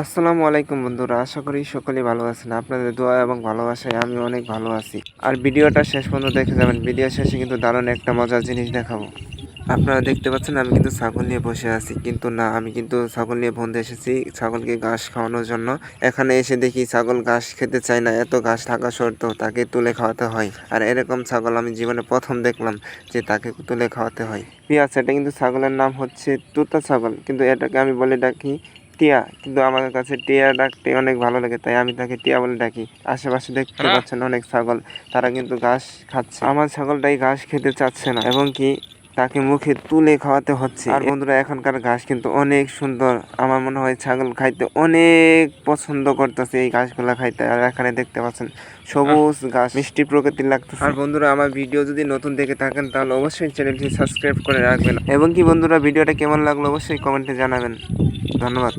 আসসালামু আলাইকুম বন্ধুরা, আশা করি সকলে ভালো আছেন। আপনাদের দোয়া এবং ভালোবাসায় আমি অনেক ভালো আছি। আর ভিডিওটা শেষ পর্যন্ত দেখে যাবেন। ভিডিও শেষে কিন্তু দারুণ একটা মজার জিনিস দেখাবো। আপনারা দেখতে পাচ্ছেন, আমি কিন্তু ছাগল নিয়ে বসে আছি। কিন্তু না, আমি কিন্তু ছাগল নিয়ে বন্ধে এসেছি ছাগলকে ঘাস খাওয়ানোর জন্য। এখানে এসে দেখি ছাগল ঘাস খেতে চায় না, এত ঘাস থাকা সত্ত্বেও তাকে তুলে খাওয়াতে হয়। আর এরকম ছাগল আমি জীবনে প্রথম দেখলাম যে তাকে তুলে খাওয়াতে হয়। পিয়াজ এটা কিন্তু ছাগলের নাম হচ্ছে তুতা ছাগল। কিন্তু এটাকে আমি বলে ডাকি টিয়া কিন্তু আমার কাছে টিয়া ডাকতে অনেক ভালো লাগে তাই আমি তাকে টিয়া বলে ডাকি। আশেপাশে দেখতে পাচ্ছেন অনেক ছাগল তারা কিন্তু ঘাস খাচ্ছে। আমার ছাগলটাই ঘাস খেতে চাচ্ছে না এবং কি তাকে মুখে তুলে খাওয়াতে হচ্ছে। আর বন্ধুরা এখনকার ঘাস কিন্তু অনেক সুন্দর। আমার মনে হয় ছাগল খাইতে অনেক পছন্দ করতেছে এই ঘাসগুলা খাইতে। আর এখানে দেখতে পাচ্ছেন সবুজ ঘাস মিষ্টি প্রকৃতির লাগতেছে। আর বন্ধুরা আমার ভিডিও যদি নতুন দেখে থাকেন তাহলে অবশ্যই চ্যানেলটি সাবস্ক্রাইব করে রাখবেন। এবং কি বন্ধুরা ভিডিওটা কেমন লাগল অবশ্যই কমেন্টে জানাবেন। ধন্যবাদ।